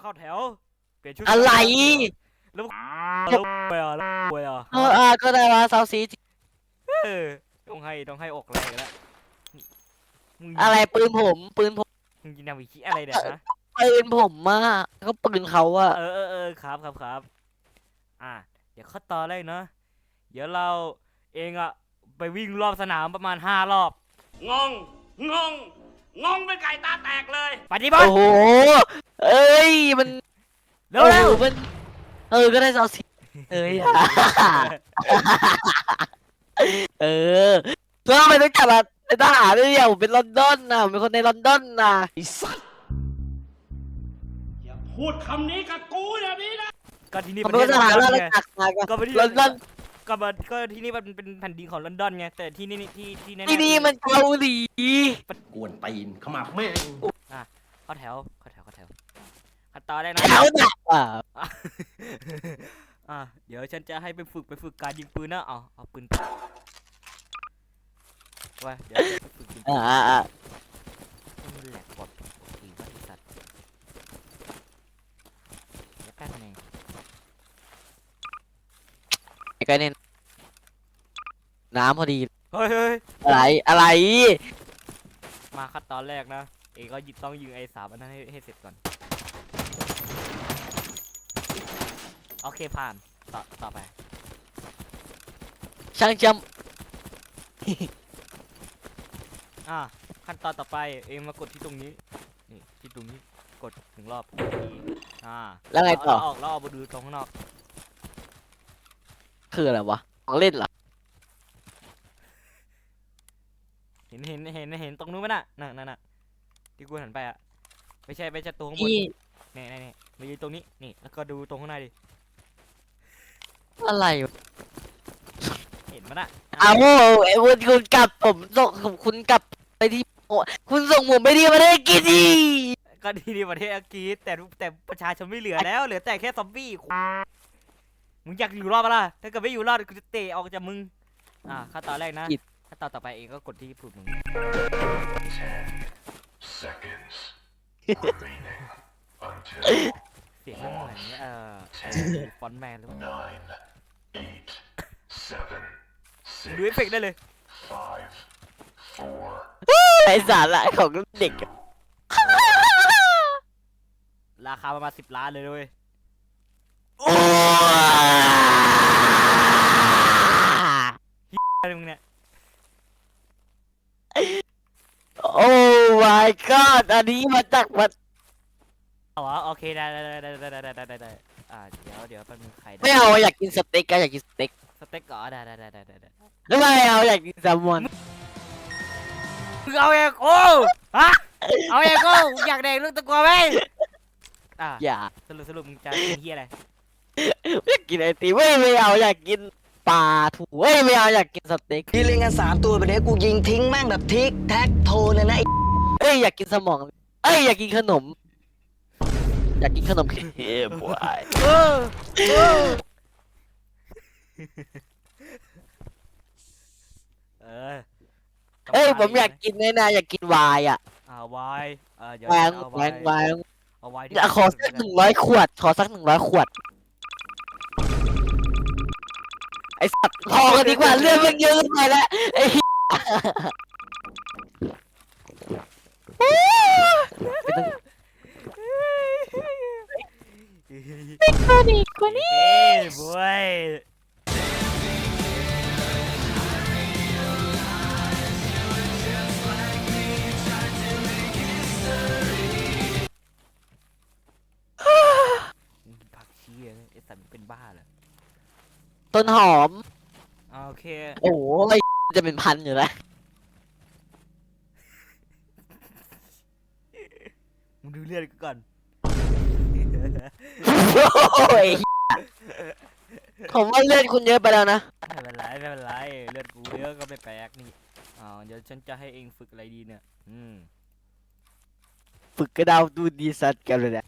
เข้าแถว เปลี่ยนชุดอะไร แล้วแล้วไปอะแล้วไปอะเอออะก็ได้ว่าเซาซีเออต้องให้ต้องให้อกแรงแล้วมึงอะไรปืนผมปืนผมมึงยิงนาวิคิอะไรเนี่ยฮะปืนผมมาก็ปืนเขาอะเออเออเออครับครับครับอะเดี๋ยวขั้นตอนแรกเนาะเดี๋ยวเราเองอะไปวิ่งรอบสนามประมาณห้ารอบ งง งง งงเป็นไก่ตาแตกเลย ปฏิบัติโอ้โห เอ้ยมันเร็วเร็วโอ้โหมัน เออก็ได้เซาซีเอ้ยเออแล้วทำไมต้องจับมาเป็นทหารด้วยเนี่ยผมเป็นลอนดอนนะผมเป็นคนในลอนดอนนะอย่าพูดคำนี้กับกูอย่างนี้นะก็ที่นี่ผมประเป็เทนศทลอนหารดอนแล้วไงจากมาก็ก็ไปที่ลอนดอนก็มันก็ที่นี่มันเป็นแผ่นดินของลอนดอนไงแต่ที่นี่ที่ที่แน่ๆที่นี่มันเกาหลีกวนตีนขมับแม่ง เข้าแถวเข้าแถว เข้าแถวขั้นตอนแรกนะแถวหนักอะอะเดี๋ยวฉันจะให้ไปฝึกไปฝึกการยิงปืนนะเอาเอาปืนไว้เดี๋ยวจะไปฝึกยิงปืนอ่าอ่ามันแหลกกดโอเคไว้ไอ้สัตว์เดี๋ยวแป๊บนึงไอ้ก็เนี่ยน้ำพอดี เฮ้ยเฮ้ยอะไรอะไร มาขั้นตอนแรกนะ เอกก็ยิงต้องยิงไอ้สามอันนั้นให้ให้เสร็จก่อน โอเคผ่านต่อต่อไป ช่างจอะขั้นตอนต่อไปเองมากดที่ตรงนี้นี่ที่ตรงนี้กดถึงรอบทีอ่าำแล้วไงต่อเาออกแล้วเอามาดูตรงข้างนอกคืออะไรวะของเล่นเหรอ เห็นเห็นเห็นเห็นตรงนู้นไหมน่ะนั่นนั่นน่ะที่กูหันไปอะไม่ใช่ไม่ใช่ตัวข้างบนนี่นี่นี่นี่มายืนตรงนี้นี่แล้วก็ดูตรงข้างในดิ อะไรวะเห็นมันอะเอาไอ้คุณคุณกลับผมส่งคุณกลับไปที่โอ้คุณส่งผมไปที่ประเทศกินีก็ดีดีประเทศอังกฤษแต่แต่ประชาชนไม่เหลือแล้ว เหลือแต่แค่ซอมบี้มึงอยากอยู่รอดปะล่ะถ้าเกิดไม่อยู่รอดกูจะเตะออกจากมึงอ่าขั้นตอนแรกนะขั้นตอนต่อไปเองก็กดที่ปุ่มมึง seconds remaining until เสียงมันเหมือนเอ่อฟอนต์แมนหรือเปล่า nine, eight, seven, ดูเอฟ six, เฟกต์ได้เลย five, four, ไอสาระของเด็กราคาประมาณสิบล้านเลยด้วยโอ้อะไรมึงเนี่ยโอ้ my god อันนี้มาจากวัดเอาวะโอเคได้ได้ได้ได้ได้ได้ได้ได้ได้อ่าเดี๋ยวเดี๋ยวแป๊บนึงใครไม่เอาอยากกินสเต็กอะอยากกินสเต็กสเต็กก่อนได้ได้ได้ได้ได้ได้ไม่เอาอยากกินแซลมอนมึงเอาเองโอ้ฮะเอาเองโอ้อยากแดงลูกตะกัวไหมอ่าอย่าสรุปสรุปมึงจะกินเฮียอะไรอยากกินไอติมเว้ยไม่เอาอยากกินปลาถูเว้ยไม่เอาอยากกินสเต็กพี่เล่นกันสามตัวไปเนี้ยกูยิงทิ้งแม่งแบบทิกแท็กโทเลยนะไอ้เอ้ยอยากกินสมองเอ้ยอยากกินขนม อยากกินขนมเค้กบวยเออเออเออเอ้ยผมอยากกินแน่นาอยากกินไวายอะอ่าวายเออเดี๋ยวแวงเอาแววายงแวงเอาวายที่อยากขอสักหนึ่งร้อยขวด ขอสักหนึ่งร้อยขวด ไอสัตว์พอกันดีกว่าเรื่องมันเยอะไปแล้วไอ้เหี้ยไม่ต้อง ไม่กว่านี้กว่านี้ เอ้ยบวยผักชีอะไอ้สัตว์มันเป็นบ้าเหรอต้นหอม อ่าโอเค โอ้โหไอ้จะเป็นพันอยู่แล้วมึงดูเลือดกูก่อน โอ้ยผมว่าเลือดคุณเยอะไปแล้วนะ ไม่เป็นไรไม่เป็นไรเลือดกูเยอะก็ไม่แปลกนี่อ่าเดี๋ยวฉันจะให้เองฝึกอะไรดีเนี่ย อืมฝึกกระดาวดูดีสัตว์กันเลยเนี่ย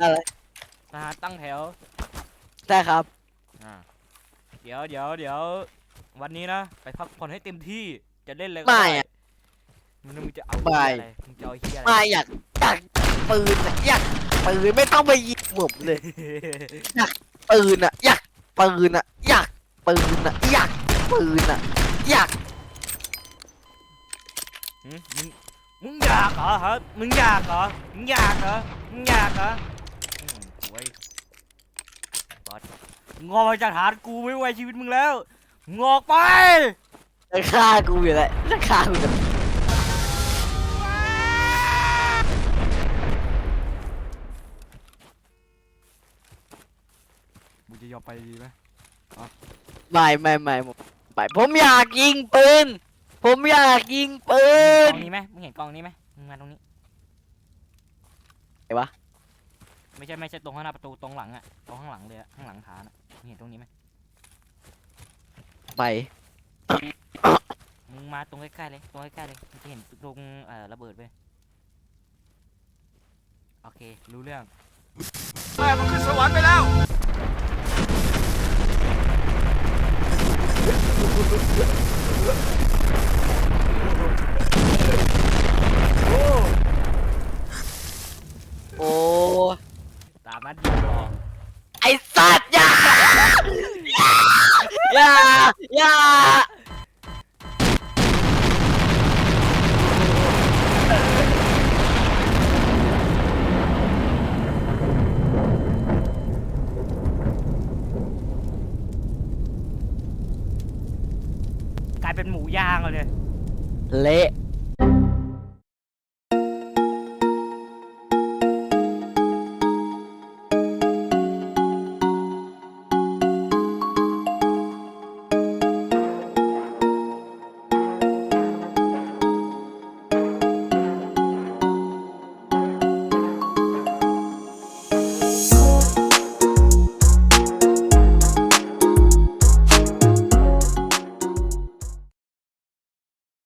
อะไรทหารตั้งแถว ใช่ครับ อ่า เดี๋ยวเดี๋ยวเดี๋ยววันนี้นะ ไปพักผ่อนให้เต็มที่จะเล่นอะไรก็ไม่ได้อะ มึงมึงจะเอาไม่เหี้ยอะไรมึงจะเอาเฮียอะไรมาอยากอยากปืนอะอยากปืนไม่ต้องไปยิงผมเลยอยากปืนอะอยากปืนอะอยากปืนอะอยากปืนอะอยากหืมมึงมึงอยากเหรอฮะมึงอยากเหรอมึงอยากเหรอมึงอยากเหรออืมโว้ยบอสงออกมาจากฐานกูไม่ไหวชีวิตมึงแล้วงออกไปจะฆ่ากูอยู่แล้วจะฆ่ากูจะ มึงจะยอมไปดีไหมไม่ไม่ไม่ผมไป ผมอยากยิงปืน ผมอยากยิงปืกนองนี้ไหมมึงเห็นกองนี้ไหมมึงมาตรงนี้ไหนวะ ไม่ใช่ไม่ใช่ตรงข้างหน้าประตูตรงหลังอะตรงข้างหลังเลยอะข้างหลังฐานอะมึงเห็นตรงนี้ไหมไป มึงมาตรงใกล้ๆเลยตรงใกล้ๆเลยมึงจะเห็นตรงเอ่อระเบิดไปโอเค รู้เรื่อง แม่มันขึ้นสวรรค์ไปแล้วามนั้นดีรอไอสัตว์อย่าอย่าอย่าลายเป็นหมูย่างเลย เละ